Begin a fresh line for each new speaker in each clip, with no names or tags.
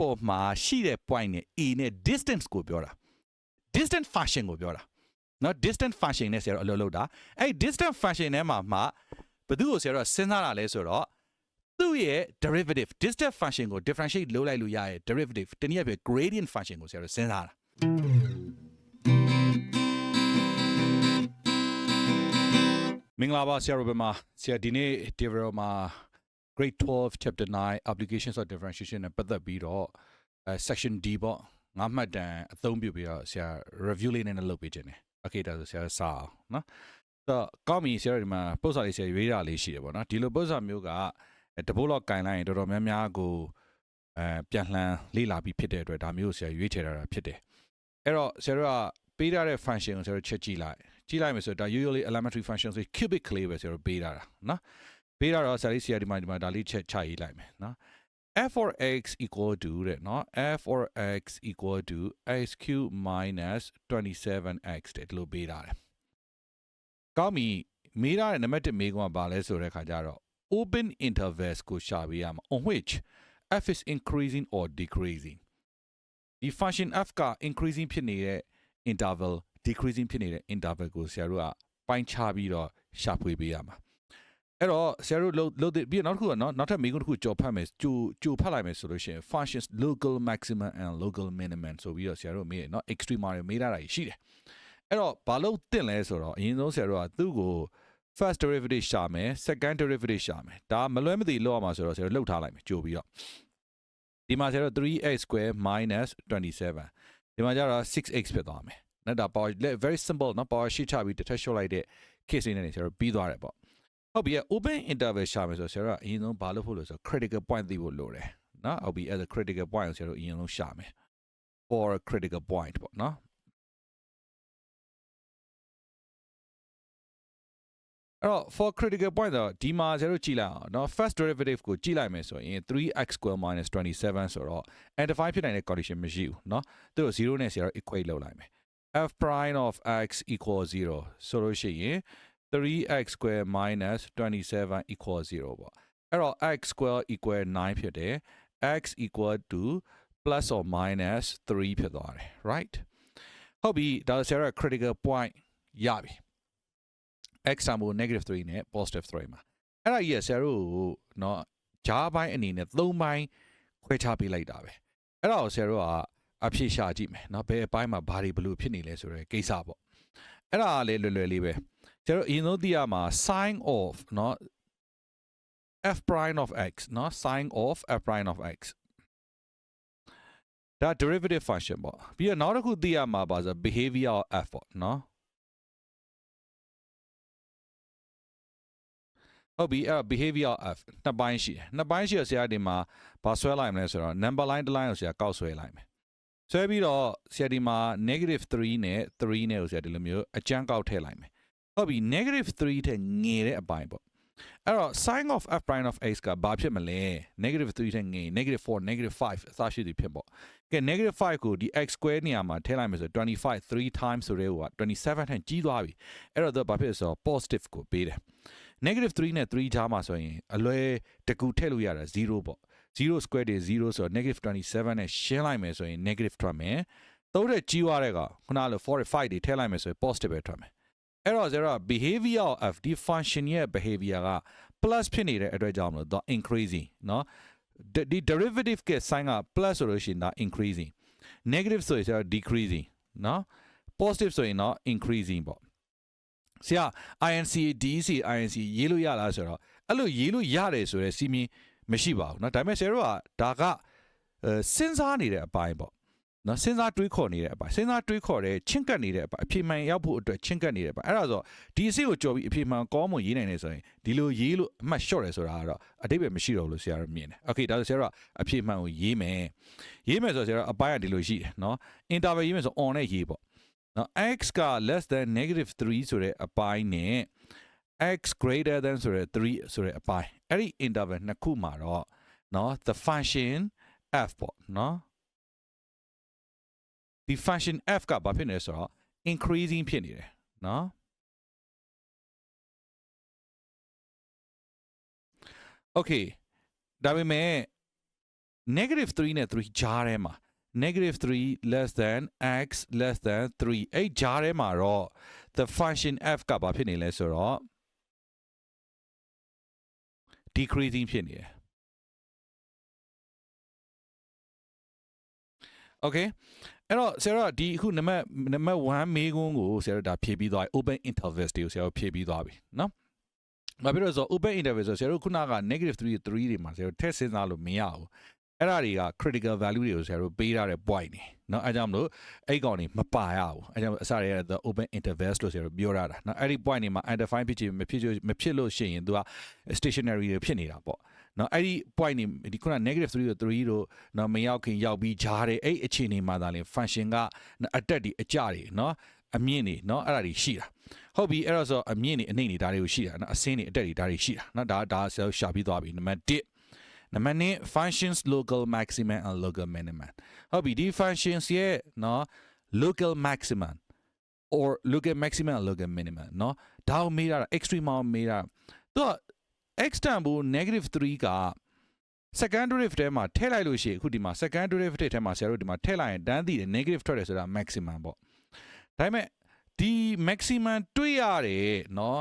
ပေါ်မှာရှိတဲ့ point နဲ့ a နဲ့ distance ကိုပြောတာ distance function ကိုပြောတာနော် distance function နဲ့ဆရာတို့အလုပ်လုပ်တာအဲ့ distance function ထဲမှာမှဘသူ့ကိုဆရာတို့စဉ်းစားတာလဲဆိုတော့သူ့ရဲ့ derivative distance function ကို differentiate လုပ်လိုက်လို့ရရဲ့ derivative တနည်းအားဖြင့် gradient function ကိုဆရာတို့စဉ်းစားတာမင်္ဂလာပါဆရာတို့ဘယ်မှာဆရာဒီနေ့ develop မှာ grade 12 chapter 9 applications of differentiation နဲ့ပတ်သက်ပြီးတော့အဲ section D ပေါ့ငါးမှတ်တမ်းအသုံးပြုပြီးတော့ဆရာ review လေးနည်းနည်းလုပ်ပေးခြင်းတယ် okay ဒါဆိုဆရာစအောင်နော်တော့ကောင်းပြီဆရာတို့ဒီမှာပု္ပ္ပစာလေးဆရာရွေးတာလေးရှိတယ်ပေါ့နော်ဒီလိုပု္ပ္ပစာမျိုးကတပုတ်လောက်ကင်လိုက်ရင်တော်တော်များများကိုအဲပြန်လှန်လေ့လာပြီးဖြစ်တဲ့အတွက်ဒါမျိုးကိုဆရာရွေးချယ်ထားတာဖြစ်တယ်အဲ့တော့ဆရာတို့ကပေးထားတဲ့ function ကိုဆရာတို့ချက်ကြည့်လိုက်ကြည့်လိုက်မယ်ဆိုတော့ဒါ usually elementary function ဆို cubically ပဲဆရာတို့ပေးထားတာနော် ပေးတာတော့ဆရာလေးဆရာဒီမှာဒီမှာဒါလေးချက်ချရေးလိုက်မယ်နော် f for x equal to တဲ့နော် f for x equal to x cube minus 27x တဲ့ဒီလိုပေးတာတယ်ကောင်းပြီမေးထားတဲ့နံပါတ်1မေးခွန်းကဘာလဲဆိုတဲ့ခါကျတော့ open intervals ကိုရှာပေးရမှာ on which f is increasing or decreasing ဒီ function f က increasing ဖြစ်နေတဲ့ interval decreasing ဖြစ်နေတဲ့ interval ကိုဆရာတို့ကပိုင်းခြားပြီးတော့ရှာဖွေပေးရမှာ အဲ့တော့ဆရာတို့လို့လို့ပြီးနောက်တစ်ခုကနော်နောက်ထပ်မိကုန်းတစ်ခုကြော်ဖတ်မယ်ကြိုကြိုဖတ်လိုက်မယ်ဆိုလို့ရှိရင် functions local maximum and local minimum ဆိုပြီးတော့ဆရာတို့မေးရနော် extrema တွေမေးတာရှိတယ်အဲ့တော့ဘာလို့တင်လဲဆိုတော့အရင်ဆုံးဆရာတို့ကသူ့ကို first derivative ရှာမယ် second derivative ရှာမယ်ဒါမလွဲမသွေလောက်အောင်ပါဆိုတော့ဆရာတို့လှုပ်ထားလိုက်မယ်ကြိုပြီးတော့ဒီမှာဆရာတို့ 3x square minus 27ဒီမှာကျတော့ 6x ဖြစ်သွားမယ်နော်ဒါ power very simple နော် power ရှိချပြီးတစ်ထပ်ရှုပ်လိုက်တဲ့ case လေးနဲ့ဆရာတို့ပြီးသွားတယ်ပေါ့ ဟုတ်ပြီ open interval ရှာမယ်ဆိုတော့ဆရာတို့ကအရင်ဆုံးဘာလုပ်ဖို့လို့ဆိုတော့ critical point သိဖို့လိုတယ်နော်ဟုတ်ပြီ as a critical point ကိုဆရာတို့အရင်ဆုံးရှာမယ် for a critical point ပေါ့နော်အဲ့တော့ for critical point တော့ဒီမှာဆရာတို့ကြည့်လိုက်အောင်เนาะ first derivative ကိုကြည့်လိုက်မယ်ဆိုရင် 3x square minus 27ဆိုတော့ identify ဖြစ်နိုင်တဲ့ condition မရှိဘူးเนาะသူတို့0နဲ့ဆရာတို့ equate လုပ်လိုက်မယ် f prime of x equals 0ဆိုလို့ရှိရင် 3x square minus 27 equals 0ပေါ့အဲ့တော့ x square equal 9ဖြစ်တယ် x equal to plus or minus 3ဖြစ်သွားတယ် right ဟုတ်ပြီဒါဆရာက critical point ရပြီ x ဆာမို negative 3နဲ့ positive 3မှာအဲ့ဒါကြီးကဆရာတို့เนาะဂျားပိုင်းအနေနဲ့၃ပိုင်းခွဲခြားပေးလိုက်တာပဲအဲ့ဒါကိုဆရာတို့ကအဖြေရှာကြည့်မယ်เนาะဘယ်အပိုင်းမှာဘာတွေဘလို့ဖြစ်နေလဲဆိုတဲ့ကိစ္စပေါ့အဲ့ဒါကလည်းလွယ်လွယ်လေးပဲ ကျွန်တော်အရင်ဆုံးသိရမှာ sin of เนาะ f prime of x เนาะ sin of f prime of x ဒါ derivative function ပေါ့ပြီးတော့နောက်တစ်ခုသိရမှာပါဆို behavior of f ပေါ့เนาะဟုတ်ပြီအဲ့တော့ behavior of f နှစ်ပိုင်းရှိတယ်နှစ်ပိုင်းရှိရဆရာဒီမှာဘာဆွဲလိုက်မလဲဆိုတော့ number line တစ် line ကိုဆရာကောက်ဆွဲလိုက်မယ်ဆွဲပြီးတော့ဆရာဒီမှာ negative 3နဲ့3နဲ့ကိုဆရာဒီလိုမျိုးအကျန်းကောက်ထည့်လိုက်မယ် ဟုတ်ပြီ negative 3ထက်ငယ်တဲ့အပိုင်းပေါ့အဲ့တော့ sin of f prime of x ကဘာဖြစ်မလဲ negative 3ထက်ငယ် negative 4 negative 5အစရှိသည်ဖြစ်ပေါ့ကဲ negative 5ကိုဒီ x square နေရာမှာထည့်လိုက်မယ်ဆို25 3 times ဆိုတဲ့ဟိုက27ထက်ကြီးသွားပြီအဲ့တော့သူဘာဖြစ်လဲဆိုတော့ positive ကိုပေးတယ် negative 3နဲ့3ကြားမှာဆိုရင်အလွယ်တကူထည့်လို့ရတာ0ပေါ့0 square တွေ0ဆိုတော့ negative 27နဲ့ရှင်းလိုက်မယ်ဆိုရင် negative ထွက်မယ်သုံးတဲ့ကြီးွားတဲ့ကခုနလို45တွေထည့်လိုက်မယ်ဆိုရင် positive ပဲထွက်မယ် အဲ့တော့ zero behavior of ဒီ function ရဲ့ behavior က plus ဖြစ်နေတဲ့အတွက်ကြောင့်မလို့ the increasing เนาะဒီ derivative က sign က plus ဆိုလို့ရှိရင်ဒါ increasing negative ဆိုရင် decreasing เนาะ positive ဆိုရင်တော့ increasing ပေါ့ဆရာ INC DEC INC ရေးလို့ရလားဆိုတော့အဲ့လိုရေးလို့ရတယ်ဆိုရဲစီမင်းမရှိပါဘူးเนาะဒါပေမဲ့ဆရာတို့ကဒါကစဉ်းစားနေတဲ့အပိုင်းပေါ့ နော်စဉ်းစားတွေးခေါ်နေတဲ့အပိုင်းစဉ်းစားတွေးခေါ်တဲ့ချင်းကပ်နေတဲ့အပိုင်းအဖြေမှန်ရောက်ဖို့အတွက်ချင်းကပ်နေတဲ့အပိုင်းအဲ့ဒါဆိုဒီအစစ်ကိုကြော်ပြီးအဖြေမှန်ကောင်းမွန်ရေးနိုင်နေဆိုရင်ဒီလိုရေးလို့အမှတ်လျှော့တယ်ဆိုတာကတော့အတိတ်ပဲမရှိတော့လို့ဆရာတို့မြင်တယ်โอเคဒါဆိုဆရာတို့အဖြေမှန်ကိုရေးမယ်ရေးမယ်ဆိုတော့ဆရာတို့အပိုင်းကဒီလိုရှိတယ်နော် interval ရေးမယ်ဆို on နဲ့ရေးပေါ့နော် x က less than negative 3ဆိုတဲ့အပိုင်းနဲ့ x greater than ဆိုတဲ့3ဆိုတဲ့အပိုင်းအဲ့ဒီ interval နှစ်ခုမှာတော့နော် the function f ပေါ့နော် ဒီ function f ကဘာဖြစ်နေလဲဆိုတော့ increasing ဖြစ်နေတယ်နော် okay ဒါပေမဲ့ negative 3နဲ့3ဂျားထဲမှာ negative 3 less than x less than 3အဲ့ဂျားထဲမှာတော့ the function f ကဘာဖြစ်နေလဲဆိုတော့ decreasing ဖြစ်နေတယ် okay အဲ့တော့ဆရာတို့ကဒီအခုနံပါတ်နံပါတ်1မေးခွန်းကိုဆရာတို့ဒါဖြည့်ပြီးသွားပြီ open intervals တွေကိုဆရာတို့ဖြည့်ပြီးသွားပြီเนาะဘာဖြစ်လို့လဲဆိုတော့ open interval ဆိုဆရာတို့ခုနက negative 3 3တွေမှာဆရာတို့ထည့်စဉ်းစားလို့မရဘူးအဲ့ဒါတွေက critical value တွေကိုဆရာတို့ပေးထားတဲ့ point နေเนาะအဲကြောင့်မလို့အဲ့ကောင်တွေမပါရဘူးအဲကြောင့်အစရရ the open intervals လို့ဆရာတို့ပြောရတာเนาะအဲ့ဒီ point တွေမှာ undefined ဖြစ်ချင်မဖြစ်မဖြစ်လို့ရှိရင်သူက stationary တွေဖြစ်နေတာပေါ့ နော်အဲ့ဒီ point နေဒီခုန negative 3တို့3တို့နော်မရောက်ခင်ရောက်ပြီးဂျားတယ်အဲ့အခြေအနေမှာသာလင် function ကအတက်ဒီအကြတွေနော်အမြင့်နေနော်အဲ့ဒါတွေရှိတာဟုတ်ပြီအဲ့တော့ဆိုအမြင့်နေအနှိမ့်နေဒါတွေကိုရှိတာနော်အစင်းနေအတက်တွေဒါတွေရှိတာနော်ဒါဒါဆယ်ရှာပြီးသွားပြီနံပါတ်1နံပါတ်2 functions local maximum and local minimum ဟုတ်ပြီဒီ functions ရဲ့နော် local maximum or local maximum and local minimum နော်ဒါကိုမေးတာ extreme ကိုမေးတာသူက x တန်ဖို့ negative 3က second derivative ထဲမှာထည့်လိုက်လို့ရှိရင်အခုဒီမှာ second derivative ထဲမှာဆရာတို့ဒီမှာထည့်လိုက်ရင်တန်းသိတယ် negative ထွက်တယ်ဆိုတာ maximum ပေါ့ဒါပေမဲ့ဒီ maximum တွေ့ရတယ်เนาะ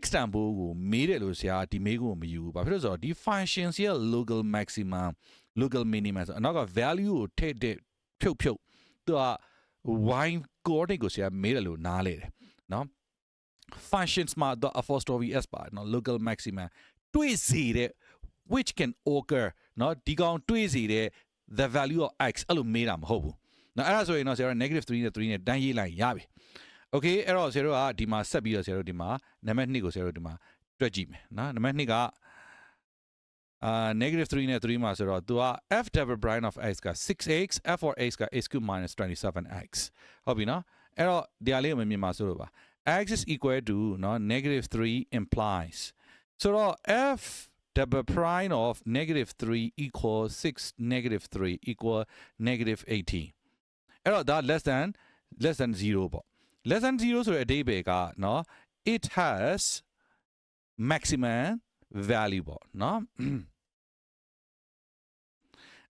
x တန်ဖို့ကိုမေးတယ်လို့ဆရာဒီမေးခွန်းကိုမယူဘူးဘာဖြစ်လို့ဆိုတော့ဒီ functions ရဲ့ local maximum local minimum ဆိုအနောက်က value ကိုထည့်တဲ့ဖြုတ်ဖြုတ်သူက y coordinate ကိုဆရာမေးတယ်လို့နားလေတယ်เนาะ functions မှာ the apostrophe s ပါနော် local maxima တွေ့စေတဲ့ which can occur နော်ဒီကောင်တွေ့စေတဲ့ the value of x အဲ့လိုမေးတာမဟုတ်ဘူးနော်အဲ့ဒါဆိုရင်တော့ဆရာတို့ negative 3နဲ့3နဲ့တန်းရေးလိုက်ရပြီ okay အဲ့တော့ဆရာတို့ကဒီမှာဆက်ပြီးတော့ဆရာတို့ဒီမှာနံပါတ်2ကိုဆရာတို့ဒီမှာတွက်ကြည့်မယ်နော်နံပါတ်2ကအာ negative 3နဲ့3မှာဆိုတော့ तू က f double prime of x က 6x f for x က x cube minus 27x ဟုတ်ပြီနော်အဲ့တော့ဒီအလေးကိုမမြင်ပါဆိုလို့ပါ x is equal to เนาะ negative 3 implies so တော့ f double prime of negative 3 equals 6 negative 3 equal negative 18အဲ့တော့ဒါ less than less than 0ပေါ့ less than 0ဆိုတဲ့အဓိပ္ပာယ်ကเนาะ it has maximum value ပေါ့เนาะ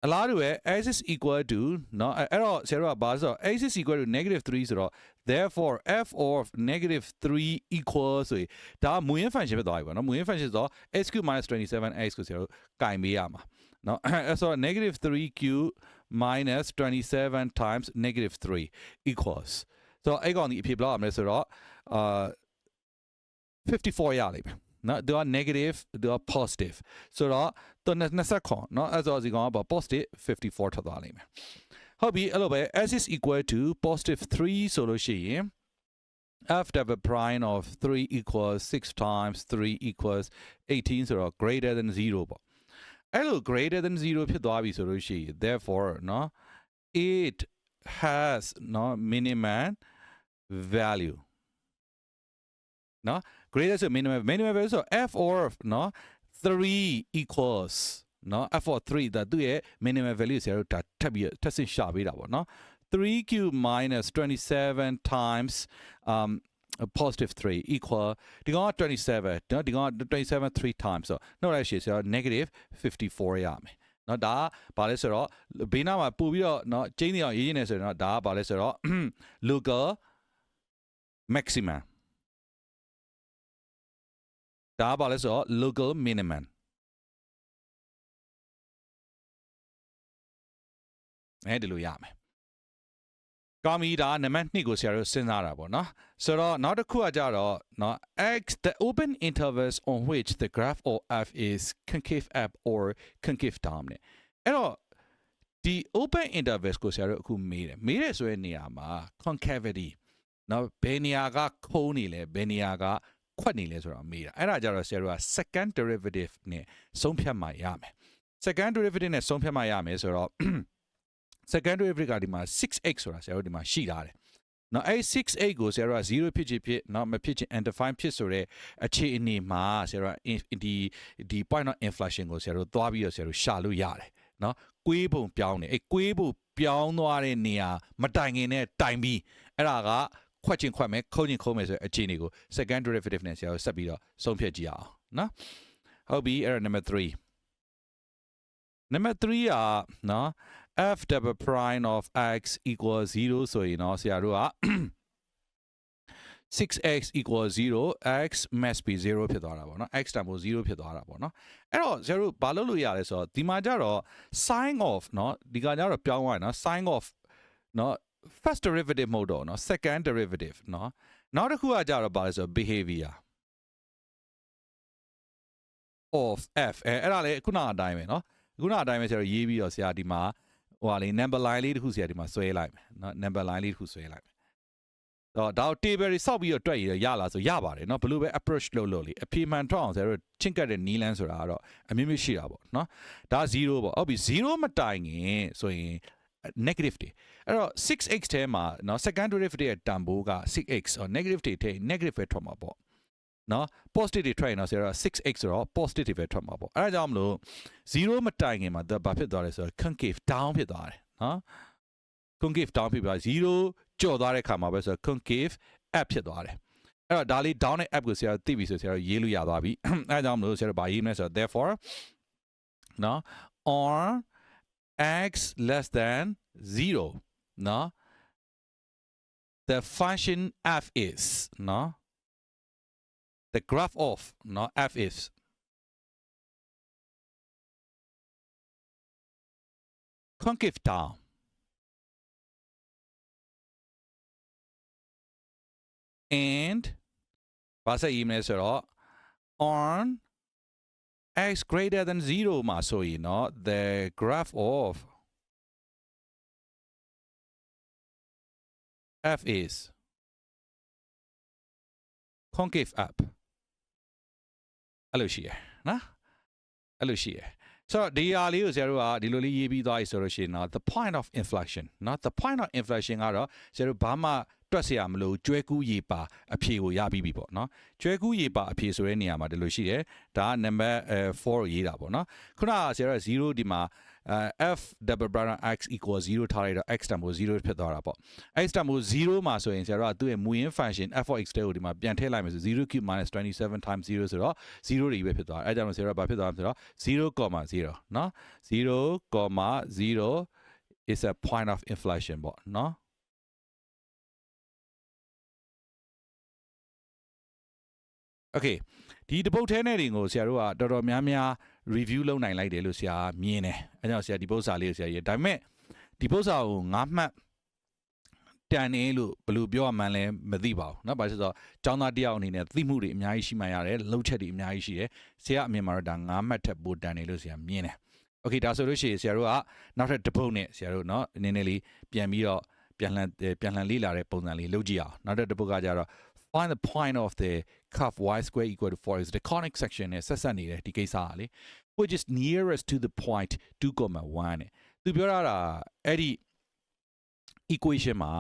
အလားတူပဲ x is equal to เนาะအဲ့တော့ဆရာတို့ကဘာဆိုတော့ x is equal to negative 3ဆိုတော့ therefore f of negative 3 equals ဆိုရင်ဒါမူရင်း function ဖြစ်သွားပြီပေါ့နော်မူရင်း function ဆိုတော့ x cube minus 27x ကိုဆရာတို့ကင်ပေးရမှာเนาะအဲ့ဆိုတော့ negative 3 cube minus 27 times negative 3 equals ဆိုတော့အဲ့ကောင်ဒီအဖြစ်ဘယ်လောက်ရမလဲဆိုတော့အာ 54ရလိမ့်မယ် နော်သူက negative သူက positive ဆိုတော့သူ20ခွန်နော်အဲ့ဆိုဒီကောင်က positive 54ထွက်သွားလိမ့်မယ်ဟုတ်ပြီအဲ့လိုပဲ s is equal to positive 3ဆိုလို့ရှိရင် f double prime of 3 equals 6 times 3 equals 18ဆိုတော့ greater than 0ပေါ့အဲ့လို greater than 0ဖြစ်သွားပြီဆိုလို့ရှိရင် therefore နော် it has နော် minimum value နော် greater ဆို minimum minimum ပဲဆို f or နော်3 equals နော် f or 3ဒါသူ့ရဲ့ minimum value ဆရာတို့ဒါထပ်ပြီးထပ်ဆင့်ရှာပေးတာပေါ့နော် 3q minus 27 times um a positive 3 equal ဒီကောင်က27နော်ဒီကောင်က27 3 times ဆိုတော့ no ratio ဆိုတော့ negative 54ရမယ်နော်ဒါကဘာလဲဆိုတော့ဘေးနားမှာပို့ပြီးတော့နော်ကျင်းနေအောင်ရေးရင်းနေဆိုရင်တော့ဒါကဘာလဲဆိုတော့ local maximum ဒါကဘာလဲဆိုတော့ local minimum အဲဒီလိုရမယ်ကောင်းပြီဒါနံပါတ်2ကိုဆရာတို့စဉ်းစားတာပေါ့နော်ဆိုတော့နောက်တစ်ခုကကြတော့เนาะ x the open intervals on which the graph of f is concave up or concave down နဲ့အဲ့တော့ဒီ open intervals ကိုဆရာတို့အခုမေးတယ်မေးတယ်ဆိုတဲ့နေရာမှာ concavity เนาะဘယ်နေရာကခုံးနေလဲဘယ်နေရာက ခွက်နေလဲဆိုတော့မေးတာအဲ့ဒါကြတော့ဆရာတို့က second derivative နဲ့ဆုံးဖြတ်မှရမယ် second derivative နဲ့ဆုံးဖြတ်မှရမယ်ဆိုတော့ second derivative ကဒီမှာ 6x ဆိုတာဆရာတို့ဒီမှာရှိထားတယ်။နော်အဲ 6x ကိုဆရာတို့က0ဖြစ်ချင်ဖြစ်နော်မဖြစ်ချင် undefined ဖြစ်ဆိုတဲ့အခြေအနေမှာဆရာတို့ကဒီဒီ point of inflection ကိုဆရာတို့သွားပြီးတော့ဆရာတို့ရှာလို့ရတယ်။နော်ကွေးပုံပြောင်းတယ်အဲကွေးပုံပြောင်းသွားတဲ့နေရာမတိုင်ခင်နဲ့တိုင်ပြီးအဲ့ဒါက ခွက်ချင်းခွက်မယ်ခုံချင်းခုံးမယ်ဆိုတဲ့အခြေအနေကို second derivative နဲ့ဆရာတို့ဆက်ပြီးတော့ဆုံးဖြတ်ကြည့်အောင်နော်။ဟုတ်ပြီအဲ့ဒါ number 3 နံပါတ်3อ่ะเนาะ f double prime of x equals 0ဆိုရင်เนาะဆရာတို့က 6x equals 0 x must be 0ဖြစ်သွားတာပေါ့နော် x တန်ဖိုး0ဖြစ်သွားတာပေါ့နော်အဲ့တော့ဇာတို့ဘာလုပ်လို့ရလဲဆိုတော့ဒီမှာကျတော့ sin of เนาะဒီကကျတော့ပြောင်းသွားတယ်เนาะ sin of เนาะ first derivative မဟုတ်တော့เนาะ second derivative เนาะနောက်တစ်ခုကကျတော့ဘာလဲဆိုတော့ behavior of f အဲအဲ့ဒါလေခုနအတိုင်းပဲเนาะခုနအတိုင်းပဲဆရာတို့ရေးပြီးတော့ဆရာဒီမှာဟိုဟာလေ number line လေးတစ်ခုဆရာဒီမှာဆွဲလိုက်မယ်เนาะ number line လေးတစ်ခုဆွဲလိုက်မယ်တော့ဒါ table တွေစောက်ပြီးတော့တွက်ရရလားဆိုရပါတယ်เนาะဘယ်လိုပဲ approach လုပ်လို့လေအပြေမှန်ထောက်အောင်ဆရာတို့ချင်းကတ်တဲ့နီးလန်းဆိုတာကတော့အမြင့်မြင့်ရှိတာပေါ့เนาะဒါ0ပေါ့ဟုတ်ပြီ0မတိုင်ခင်ဆိုရင် negative တွေအဲ့တော့ 6x ထဲမှာเนาะ second derivative ရဲ့တန်ဖိုးက 6x or negative တွေထဲ negative ပဲထွက်မှာပေါ့နော် positive တွေထွက်ရင်တော့ဆရာတို့ 6x ဆိုတော့ positive တွေပဲထွက်မှာပေါ့အဲ့ဒါကြောင့်မလို့0မတိုင်ခင်မှာဒါဘာဖြစ်သွားလဲဆိုတော့ concave down ဖြစ်သွားတယ်နော် concave down ဖြစ်သွား0ကျော်သွားတဲ့ခါမှာပဲဆိုတော့ concave up ဖြစ်သွားတယ်အဲ့တော့ဒါလေး down နဲ့ up ကိုဆရာတို့သိပြီဆိုဆရာတို့ရေးလို့ရသွားပြီအဲ့ဒါကြောင့်မလို့ဆရာတို့ဘာရေးမလဲဆိုတော့ therefore နော် or x less than 0နော် the function f is နော် the graph of နော် f is concave down and ဘာဆက်ရေးမလဲဆိုတော့ on x greater than 0嘛，所以呢，the graph of f is concave up. အဲ့လိုရှိရနော်အဲ့လိုရှိရ so ဒီဟာလေးကိုဆရာတို့ကဒီလိုလေးရေးပြီးသွားပြီဆိုလို့ရှိရင်တော့ the point of inflection. နော် the point of inflection ကတော့ဆရာတို့ဘာမှ တွက်เสียမလို့ကျွဲကူးရေပါအဖြေကိုရပြီးပြီပေါ့နော်ကျွဲကူးရေပါအဖြေဆိုတဲ့နေရာမှာဒီလိုရှိတယ်ဒါက number 4ကိုရေးတာပေါ့နော်ခုနကဆရာတို့0ဒီမှာအဲ f double bracket x equals 0ထားလိုက်တော့ x တန်ဖိုး0ဖြစ်သွားတာပေါ့ x တန်ဖိုး0မှာဆိုရင်ဆရာတို့ကသူ့ရဲ့မူရင်း function f of x တဲ့ကိုဒီမှာပြန်ထည့်လိုက်မယ်ဆို0 cube minus 27 times 0ဆိုတော့0တွေပဲဖြစ်သွားတယ်အဲကြောင့်ဆရာတို့ကဘာဖြစ်သွားလဲဆိုတော့0.0เนาะ0.0 is a point of inflation ပေါ့เนาะ Okay ဒီတပုတ်ထဲနဲ့တွေကိုဆရာတို့ကတော်တော်များများ review လုပ်နိုင်လိုက်တယ်လို့ဆရာမြင်တယ်အဲကြောင့်ဆရာဒီပု္ပ္ပစာလေးကိုဆရာရေးဒါပေမဲ့ဒီပု္ပ္ပစာကိုငါမှတ်တန်နေလို့ဘယ်လိုပြောရမှန်းလဲမသိပါဘူးเนาะဘာလို့ဆိုတော့ကျောင်းသားတယောက်အနေနဲ့သိမှုတွေအများကြီးရှိမှရတယ်လှုပ်ချက်တွေအများကြီးရှိတယ်ဆရာအမြင်မှာတော့ဒါငါမှတ်ထက်ပိုတန်နေလို့ဆရာမြင်တယ်โอเคဒါဆိုလို့ရှိရင်ဆရာတို့ကနောက်ထပ်တစ်ပုတ်နဲ့ဆရာတို့เนาะနည်းနည်းလေးပြန်ပြီးတော့ပြန်လှန်ပြန်လှန်လေးလာတဲ့ပုံစံလေးလုပ်ကြည့်အောင်နောက်ထပ်တစ်ပုတ်ကကြတော့ find the point of the curve y square equal to 4 is the conic section နဲ့ဆက်ဆက်နေတယ်ဒီကိစ္စကလေ which is nearest to the point 2.1နဲ့သူပြောတာအဲ့ဒီ equation မှာ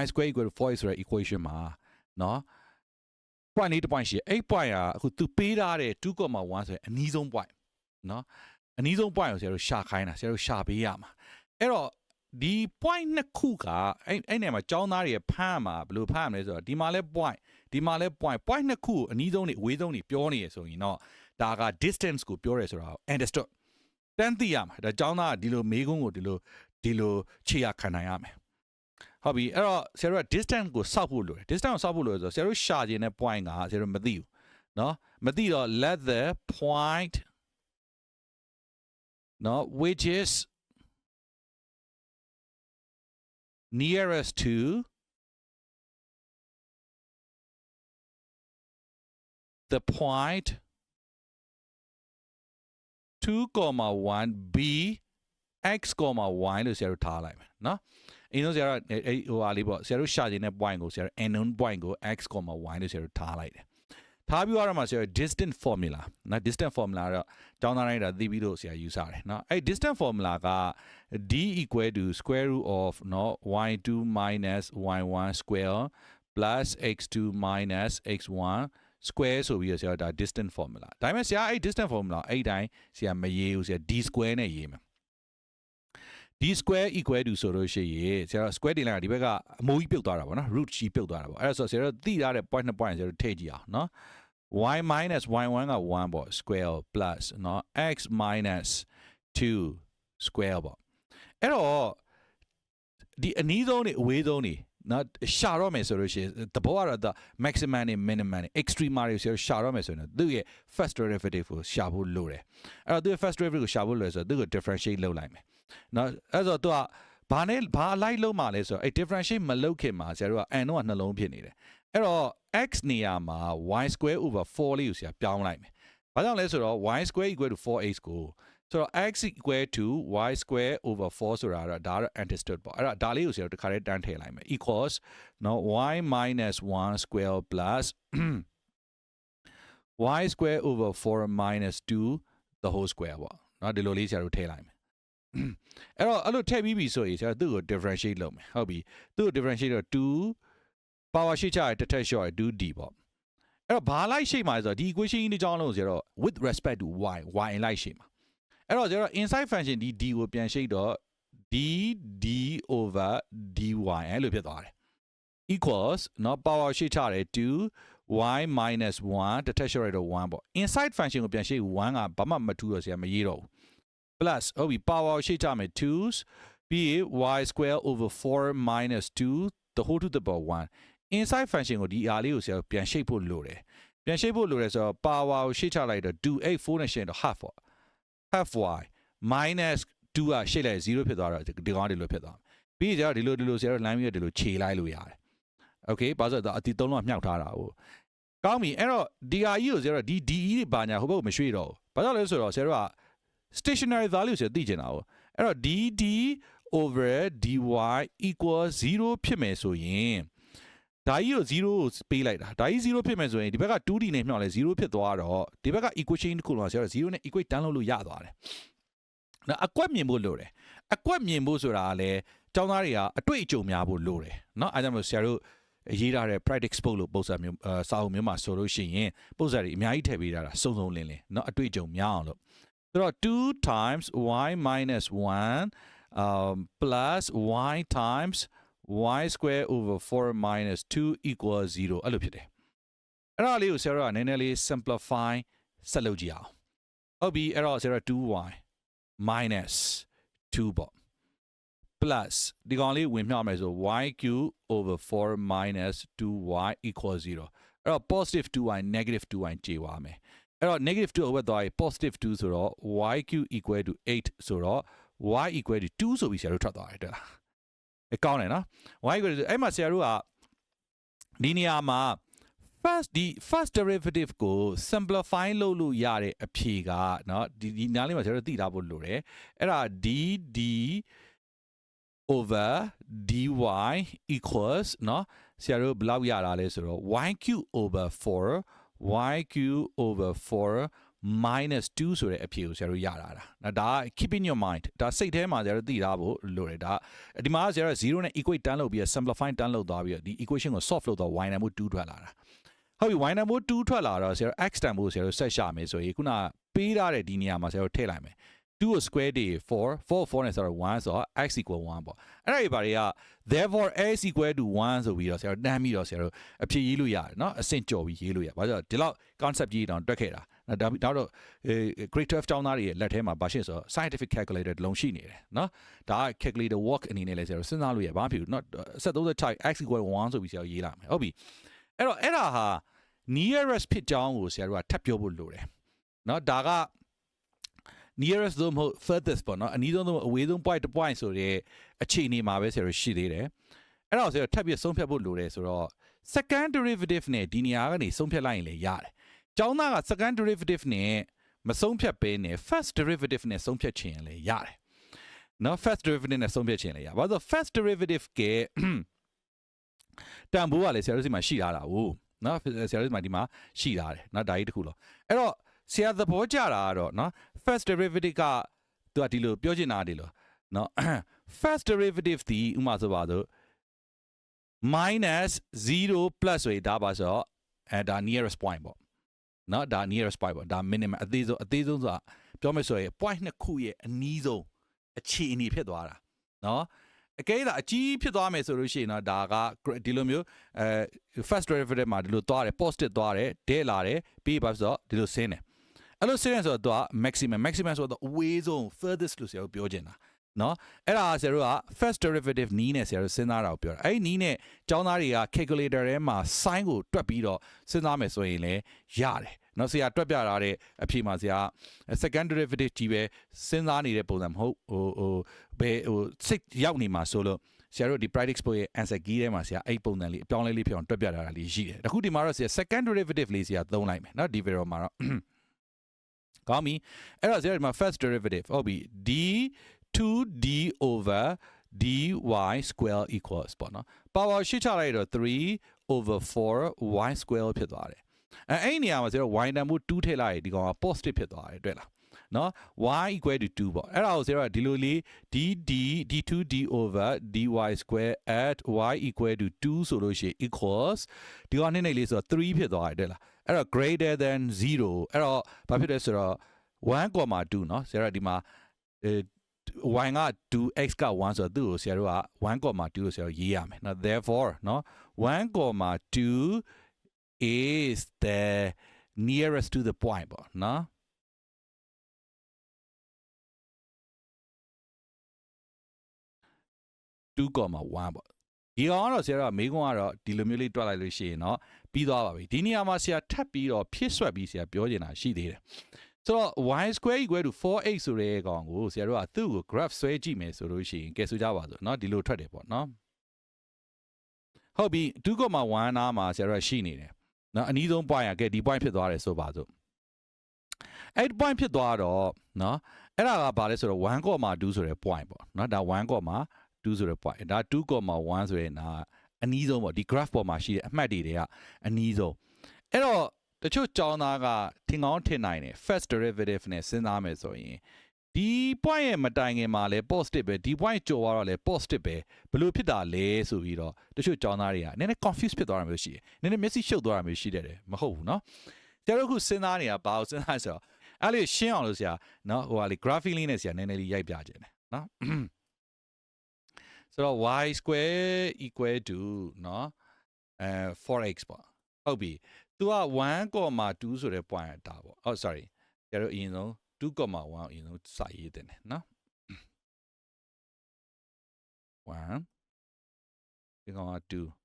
y square equal to 4 ဆိုတဲ့ equation မှာเนาะ point လေးတစ် point ရှိတယ်အဲ့ point ကအခုသူပေးထားတဲ့2.1ဆိုရင်အနည်းဆုံး point เนาะအနည်းဆုံး point ကိုဆရာတို့ရှာခိုင်းတာဆရာတို့ရှာပေးရမှာအဲ့တော့ဒီ point နှစ်ခုကအဲ့အဲ့နေရာမှာចောင်းသားတွေဖမ်းမှာဘယ်လိုဖမ်းရမလဲဆိုတော့ဒီမှာလဲ point ဒီမှာလဲ point point နှစ်ခုအနည်းဆုံးနေအဝေးဆုံးနေပြောနေရဆိုရင်တော့ဒါက distance ကိုပြောရဲဆိုတာကို understood တန်းသိရမှာဒါចောင်းသားကဒီလိုမေးခွန်းကိုဒီလိုဒီလိုခြေရခံနိုင်ရမယ်ဟုတ်ပြီအဲ့တော့ဆရာတို့က distance ကိုစောက်ဖို့လိုတယ် distance ကိုစောက်ဖို့လိုတယ်ဆိုတော့ဆရာတို့ရှာခြင်းတဲ့ point ကဆရာတို့မသိဘူးเนาะမသိတော့ let the point เนาะ which is nearest to the point 2,1 b x, y လို့ဆရာတို့ထားလိုက်မယ်နော်အင်းတို့ဆရာတို့အဲဟိုဟာလေးပေါ့ဆရာတို့ရှာခြင်းတဲ့ point ကိုဆရာတို့ unknown point ကို x, y လို့ဆရာတို့ထားလိုက်တယ်ထားပြီးတော့မှဆရာ distant formula နော် distant formula တော့ကျောင်းသားတိုင်းဒါသိပြီးလို့ဆရာယူဆတယ်နော်အဲ့ distant formula က d equal to square root of နော် y2 minus y1 square plus x2 minus x1 square ဆိုပြီးတော့ဆရာဒါ distant formula ဒါပေမဲ့ဆရာအဲ့ distant formula အဲ့တိုင်းဆရာမရေးဘူးဆရာ d square နဲ့ရေးမှာ d square equal to ဆိုလို့ရှိရင်ဆရာ square တင်လိုက်ကဒီဘက်ကအမိုးကြီးပြုတ်သွားတာပေါ့နော် root ကြီးပြုတ်သွားတာပေါ့အဲ့ဒါဆိုဆရာတို့သိထားတဲ့ point နှစ် point ဆရာတို့ထည့်ကြည့်အောင်နော် y minus y1 က1ပေါ့ square plus เนาะ x minus 2 square ပေါ့အဲ့တော့ဒီအနည်းဆုံးနေအဝေးဆုံးနေ နော်ရှာတော့မယ်ဆိုလို့ရှိရင်သဘောကတော့ maximum နဲ့ minimum နဲ့ extreme တွေဆိုရှာတော့မယ်ဆိုရင်သူ့ရဲ့ first derivative ကိုရှာဖို့လိုတယ်အဲ့တော့သူ့ရဲ့ first derivative ကိုရှာဖို့လိုတယ်ဆိုတော့သူ့ကို differentiate လုပ်လိုက်မယ်နော်အဲ့ဆိုတော့သူကဘာနဲ့ဘာအလိုက်လုံးမှာလဲဆိုတော့အဲ့ differentiate မလုပ်ခင်မှာဆရာတို့က n တော့နှလုံးဖြစ်နေတယ်အဲ့တော့ x နေရာမှာ y square over 4လေးကိုဆရာပြောင်းလိုက်မယ်ဘာကြောင့်လဲဆိုတော့ y square equal to 4x ကို ဆိုတော့ x equal to y square over 4ဆိုတာတော့ဒါကတော့ understood ပေါ့အဲ့တော့ဒါလေးကိုဆရာတို့တစ်ခါတည်းတန်းထည့်လိုက်မယ် equals နော် y minus 1 square plus y square over 4 minus 2 the whole square ပေါ့နော်ဒီလိုလေးဆရာတို့ထည့်လိုက်မယ်အဲ့တော့အဲ့လိုထည့်ပြီးပြီဆိုရင်ဆရာတို့သူ့ကို differentiate လုပ်မယ်ဟုတ်ပြီသူ့ကို differentiate တော့2 power ရှိချရတစ်ထက်လျှော့ရ 2d ပေါ့အဲ့တော့ဘာလိုက်ရှိမှာလဲဆိုတော့ဒီ equation ကြီးတစ်ကြောင်းလုံးကိုဆရာတော့ with respect to y y လိုက်ရှိမှာ အဲ့တော့ဆရာတော့ inside function ဒီ d ကိုပြန်ရှိတော့ d d over dy အဲ့လိုဖြစ်သွားတယ် equals เนาะ power ရှိချတယ်2 y minus 1တစ်ထက်လျှော့ရတော့1ပေါ့ inside function ကိုပြန်ရှိ1ကဘာမှမထူးတော့ဆရာမရေးတော့ဘူး plus ဟုတ်ပြီ power ရှိချမယ် 2s ပြီးရင် y square over 4 minus 2 the whole to the power 1 inside function ကိုဒီအားလေးကိုဆရာပြန်ရှိဖို့လိုတယ်ပြန်ရှိဖို့လိုတယ်ဆိုတော့ power ကိုရှိချလိုက်တော့2 8 4နဲ့ရှင်းတော့ half ပေါ့ half y minus 2ကရှိလိုက်0ဖြစ်သွားတော့ဒီကောင်ကဒီလိုဖြစ်သွားမယ်ပြီးကြတော့ဒီလိုဒီလိုဆရာတို့ line ပြီးတော့ဒီလိုခြေလိုက်လို့ရတယ် okay ဘာလို့လဲဆိုတော့အတီသုံးလုံးကမြှောက်ထားတာဟိုကောင်းပြီအဲ့တော့ DRE ကိုဆရာတို့ဒီ DE တွေဘာညာဟိုဘက်ကိုမရွှေ့တော့ဘူးဘာလို့လဲဆိုတော့ဆရာတို့က stationary value ဆိုသိချင်တာဟုတ်အဲ့တော့ dd over dy equal 0ဖြစ်မယ်ဆိုရင် ဒါကြီးကို0ကိုပေးလိုက်တာဒါကြီး0ဖြစ်မယ်ဆိုရင်ဒီဘက်က 2d နဲ့မြှောက်လဲ0ဖြစ်သွားတော့ဒီဘက်က equation တစ်ခုလုံးဆရာတို့0နဲ့ equate တန်းလို့လို့ရသွားတယ်နော်အကွက်မြင်ဖို့လိုတယ်အကွက်မြင်ဖို့ဆိုတာကလည်းကျောင်းသားတွေကအတွေ့အကြုံများဖို့လိုတယ်နော်အဲဒါကြောင့်မို့ဆရာတို့ရေးထားတဲ့ practice book လို့ပုံစံမျိုးအစာအုပ်မျိုးမှာဆိုလို့ရှိရင်ပုံစံတွေအများကြီးထည့်ပေးထားတာစုံစုံလင်းလင်းเนาะအတွေ့အကြုံများအောင်လို့ဆိုတော့2 times y minus 1 um plus y times y square over 4 minus 2 equals 0အဲ့လိုဖြစ်တယ်အဲ့ဒါလေးကိုဆရာတို့ကနည်းနည်းလေး simplify ဆက်လုပ်ကြည့်အောင်ဟုတ်ပြီအဲ့တော့ဆရာတို့ 2y minus 2ပေါ့ plus ဒီကောင်လေးဝင်မြှောက်မယ်ဆို y cube over 4 minus 2y equals 0အဲ့တော့ positive 2y negative 2y ကြေးသွားမယ်အဲ့တော့ negative 2အဝတ်သွားရင် positive 2ဆိုတော့ y cube equal to 8ဆိုတော့ y equal to 2ဆိုပြီးဆရာတို့ထွက်သွားတယ်တဲ့လားအ ကောင်းတယ်နော် y equal to အဲ့မှာဆရာတို့ကဒီနေရာမှာ first ဒီ first derivative ကို simplify လုပ်လို့ရတဲ့အဖြေကเนาะဒီဒီနားလေးမှာဆရာတို့သိထားဖို့လိုတယ်အဲ့ဒါ d d over dy equals เนาะဆရာတို့ဘယ်လောက်ရတာလဲဆိုတော့ y cube over 4 y cube over 4 minus 2ဆိုတဲ့အဖြေကိုဆရာတို့ရတာလား။ဒါက keep in your mind ဒါစိတ်ထဲမှာဆရာတို့သိထားဖို့လိုတယ်ဒါဒီမှာဆရာတို့0နဲ့ equate တန်းလုပ်ပြီး simplify တန်းလုပ်သွားပြီးဒီ equation ကို solve လုပ်တော့ y နဲ့မို့2ထွက်လာတာ။ဟုတ်ပြီ y နဲ့မို့2ထွက်လာတော့ဆရာတို့ x တန်ဖို့ဆရာတို့ဆက်ရှာမယ်ဆိုရင်ခုနပေးထားတဲ့ဒီနေရာမှာဆရာတို့ထည့်လိုက်မယ်။ 2ကို square တွေ4 4 4နဲ့ဆိုတော့1ဆိုတော့ x equal 1ပေါ့အဲ့ဒါတွေဘာတွေက therefore x equal to 1ဆိုပြီးတော့ဆရာတို့တန်းပြီးတော့ဆရာတို့အဖြေရေးလို့ရတယ်เนาะအဆင့်ကြော်ပြီးရေးလို့ရဘာကြောင့်ဒီလောက် concept ကြီးတောင်တွက်ခဲ့တာ ဒါဒါတော့ grade 12ကျောင်းသားတွေရဲ့လက်ထဲမှာဘာရှိဆိုတော့ scientific calculator တလုံးရှိနေတယ်နော်ဒါက calculator work အနေနဲ့လဲဆိုတော့စဉ်းစားလို့ရဘာဖြစ်လို့နော်36 x 1ဆိုပြီးဆရာရေးလာမယ်ဟုတ်ပြီအဲ့တော့အဲ့ဒါဟာ nearest ဖြစ်ကြောင်းကိုဆရာတို့ကထပ်ပြောဖို့လိုတယ်နော်ဒါက nearest သို့မဟုတ် furthest ပေါ့နော်အနည်းဆုံးသို့မဟုတ်အဝေးဆုံး point to point ဆိုတဲ့အခြေအနေမှာပဲဆရာတို့ရှိသေးတယ်အဲ့တော့ဆရာတို့ထပ်ပြီးဆုံးဖြတ်ဖို့လိုတယ်ဆိုတော့ second derivative နဲ့ဒီနေရာကနေဆုံးဖြတ်လိုက်ရင်လည်းရတယ် ကျောင်းသားက second derivative နဲ့မဆုံးဖြတ်ဘဲနဲ့ first derivative နဲ့ဆုံးဖြတ်ချင်ရင်လည်းရတယ်နော် first derivative နဲ့ဆုံးဖြတ်ချင်လည်းရပါဆို first derivative ကတန်ဖိုးကလည်းဆရာတို့စီမှာရှိထားတာ哦နော်ဆရာတို့စီမှာဒီမှာရှိထားတယ်နော်ဒါကြီးတစ်ခုလောအဲ့တော့ဆရာသဘောကျတာကတော့နော် first derivative ကသူကဒီလိုပြောချင်တာဒီလိုနော် first derivative ဒီဥမာဆိုပါတော့ minus 0 plus ဆိုရင်ဒါပါဆိုတော့အဲဒါ nearest point ပေါ့ နော်ဒါ nearest point ပေါ့ဒါ minimum အသေးဆုံးအသေးဆုံးဆိုတာပြောမယ်ဆိုရင် point နှစ်ခုရဲ့အနီးဆုံးအခြေအနေဖြစ်သွားတာနော်အကဲဒါအကြီးဖြစ်သွားမယ်ဆိုလို့ရှိရင်တော့ဒါကဒီလိုမျိုးအဲ first derivative မှာဒီလိုသွားတယ် positive သွားတယ်ဒဲလာတယ်ပြီးပါဆိုတော့ဒီလိုဆင်းတယ်အဲ့လို serious ဆိုတော့ maximum maximum ဆိုတော့အဝေးဆုံး furthest လို့ဆရာတို့ပြောချင်တာ နော်အဲ့ဒါဆရာတို့က first derivative နီးနဲ့ဆရာတို့စဉ်းစားတာကိုပြောတာအဲ့ဒီနီးနဲ့ကျောင်းသားတွေက calculator ထဲမှာ sin ကိုတွက်ပြီးတော့စဉ်းစားမယ်ဆိုရင်လည်းရတယ်နော်ဆရာတွက်ပြတာတဲ့အဖြစ်မှာဆရာ second derivative ကြီးပဲစဉ်းစားနေတဲ့ပုံစံမဟုတ်ဟိုဟိုဘယ်ဟိုစိတ်ရောက်နေမှာဆိုလို့ဆရာတို့ဒီ practice expo ရဲ့ answer key ထဲမှာဆရာအဲ့ပုံစံလေးအပြောင်းလဲလေးဖြစ်အောင်တွက်ပြထားတာလေးရှိတယ်အခုဒီမှာတော့ဆရာ second derivative လေးဆရာသုံးလိုက်မယ်နော်ဒီ video မှာတော့ကောင်းပြီအဲ့တော့ဆရာဒီမှာ first derivative ဟုတ်ပြီ d 2d over dy square equals ပေါ့နော် power ရှင်းချလိုက်တော့3 over 4 y square ဖြစ်သွားတယ်အဲအဲ့ဒီနေရာမှာဆိုတော့ y တန်ဖို့2ထည့်လိုက်ရင်ဒီကောင်က positive ဖြစ်သွားတယ်တွေ့လားနော် y equal to 2ပေါ့အဲ့ဒါကိုဆိုတော့ဒီလိုလေး d d d2d over dy square at y equal to 2ဆိုလို့ရှိရင် equals ဒီကောင်နှိမ့်နေလေးဆိုတော့3ဖြစ်သွားတယ်တွေ့လားအဲ့တော့ greater than 0အဲ့တော့ဘာဖြစ်လဲဆိုတော့1.2เนาะဆရာတို့ဒီမှာအဲ y က 2x က1ဆိုတော့သူ့ကိုဆရာတို့က1.2လို့ဆရာတို့ရေးရမယ်เนาะ therefore เนาะ1.2 is the nearest to the point ပေါ့เนาะ2.1ပေါ့ဒီကောင်ကတော့ဆရာတို့ကမေးခွန်းကတော့ဒီလိုမျိုးလေးတွက်လိုက်လို့ရှိရင်เนาะပြီးသွားပါပြီဒီနေရာမှာဆရာထပ်ပြီးတော့ဖြစ်ဆွက်ပြီးဆရာပြောနေတာရှိသေးတယ် ဆိုတော့ y square equal to 4x ဆိုတဲ့ကောင်ကိုဆရာတို့ကသူ့ကို graph ဆွဲကြည့်မယ်ဆိုလို့ရှိရင်ကဲဆိုကြပါစို့เนาะဒီလိုထွက်တယ်ပေါ့เนาะဟုတ်ပြီ2.1နားမှာဆရာတို့ကရှိနေတယ်เนาะအနည်းဆုံး point ကကဲဒီ point ဖြစ်သွားတယ်ဆိုပါစို့အဲ့ point ဖြစ်သွားတော့เนาะအဲ့ဒါကဘာလဲဆိုတော့1.2ဆိုတဲ့ point ပေါ့เนาะဒါ1.2ဆိုတဲ့ point ဒါ2.1ဆိုတဲ့နာအနည်းဆုံးပေါ့ဒီ graph ပေါ်မှာရှိတဲ့အမှတ်တွေတွေကအနည်းဆုံးအဲ့တော့ တချို့ကြောင်းသားကထင်ကောင်းထင်နိုင်တယ် first derivative နဲ့စဉ်းစားမယ်ဆိုရင်ဒီ point ရဲ့မတိုင်ခင်မှာလဲ positive ပဲဒီ point ကျော်သွားတော့လဲ positive ပဲဘလို့ဖြစ်တာလဲဆိုပြီးတော့တချို့ကြောင်းသားတွေကနည်းနည်း confuse ဖြစ်သွားတာမျိုးရှိတယ်နည်းနည်းမျက်စိရှုပ်သွားတာမျိုးရှိတယ်မဟုတ်ဘူးเนาะကျတော့ခုစဉ်းစားနေတာဘာလို့စဉ်းစားဆိုတော့အဲ့လေရှင်းအောင်လို့ဆရာเนาะဟိုဟာလေ graphic လေးနဲ့ဆရာနည်းနည်းလေးရိုက်ပြခြင်းတယ်เนาะဆိုတော့ y square equal to เนาะအဲ 4x ပေါ့ဟုတ်ပြီ तू က1.2ဆိုတဲ့ point တာပေါ့။ oh sorry ကျတော့အရင်ဆုံး2.1အရင်ဆုံးစာရေးတင်တယ်နော်1ဒီကောင်က2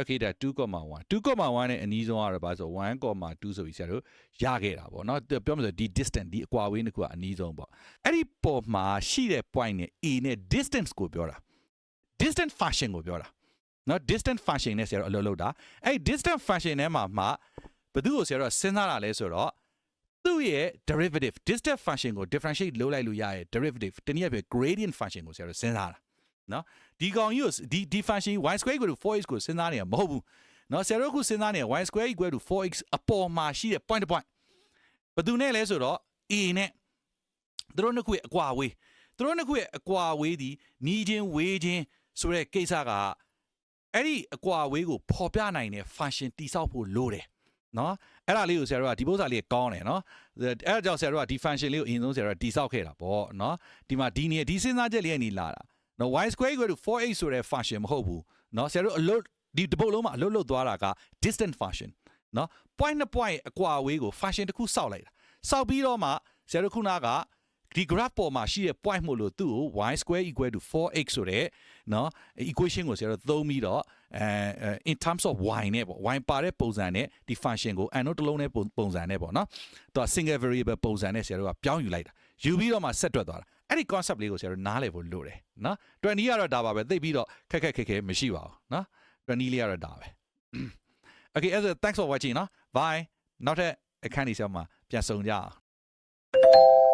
okay ဒါ2.1 2.1နဲ့အနီးဆုံးကတော့ဘာဆို1.2ဆိုပြီးဆရာတို့ရခဲ့တာပေါ့เนาะပြောမှဆိုဒီ distance ဒီအကွာအဝေးတစ်ခုကအနီးဆုံးပေါ့အဲ့ဒီပေါ်မှာရှိတဲ့ point နဲ့ a နဲ့ distance ကိုပြောတာ distance function ကိုပြောတာ နော် distant function နဲ့ဆရာတို့အလုပ်လုပ်တာအဲ့ distant function ထဲမှာမှဘယ်သူ့ကိုဆရာတို့စဉ်းစားတာလဲဆိုတော့သူ့ရဲ့ derivative distant function ကို differentiate လုပ်လိုက်လို့ရရဲ့ derivative တနည်းအားဖြင့် gradient function ကိုဆရာတို့စဉ်းစားတာနော်ဒီကောင်ကြီးကိုဒီဒီ function y square ကို 4x ကိုစဉ်းစားနေတာမဟုတ်ဘူးနော်ဆရာတို့အခုစဉ်းစားနေတာ y square equal to 4x အပေါ်မှာရှိတဲ့ point to point ဘယ်သူနဲ့လဲဆိုတော့ a နဲ့သူတို့နှစ်ခုရဲ့အကွာဝေးသူတို့နှစ်ခုရဲ့အကွာဝေးဒီ median ဝေးချင်းဆိုတဲ့ကိစ္စက အဲ့ဒီအကွာအဝေးကိုပေါ်ပြနိုင်တဲ့ function တိဆောက်ဖို့လိုတယ်နော်အဲ့ဒါလေးကိုဆရာတို့ကဒီပုစာလေးကောင်းတယ်နော်အဲ့ဒါကြောင့်ဆရာတို့ကဒီ function လေးကိုအရင်ဆုံးဆရာတို့ကတိဆောက်ခဲ့တာပေါ့နော်ဒီမှာဒီနေဒီစဉ်းစားချက်လေးကနေလာတာနော် y square equal to 4x ဆိုတဲ့ function မဟုတ်ဘူးနော်ဆရာတို့အလုပ်ဒီတပုတ်လုံးမှာအလုပ်လုပ်သွားတာက distant function နော် point နဲ့ point အကွာအဝေးကို function တစ်ခုစောက်လိုက်တာစောက်ပြီးတော့မှဆရာတို့ခုနက ဒီ graph ပေါ်မှာရှိတဲ့ point မို့လို့သူ့ကို y square equal to 4x ဆိုတဲ့เนาะ equation ကိုဆရာတို့သုံးပြီးတော့အဲ in terms of y နဲ့ပေါ့ y ပါတဲ့ပုံစံနဲ့ဒီ function ကို n တို့တစ်လုံးနဲ့ပုံစံနဲ့ပေါ့เนาะသူက single variable ပုံစံနဲ့ဆရာတို့ကပြောင်းယူလိုက်တာယူပြီးတော့မှဆက်တွက်သွားတာအဲ့ဒီ concept လေးကိုဆရာတို့နားလည်ဖို့လိုတယ်เนาะ20ကတော့ဒါပါပဲသိပြီးတော့ခက်ခက်ခက်ခဲမရှိပါဘူးเนาะ20လေးကတော့ဒါပဲ okay as thanks for watching เนาะ bye နောက်ထပ်အခန်းကြီးဆောင်းမှာပြန်ဆုံကြအောင်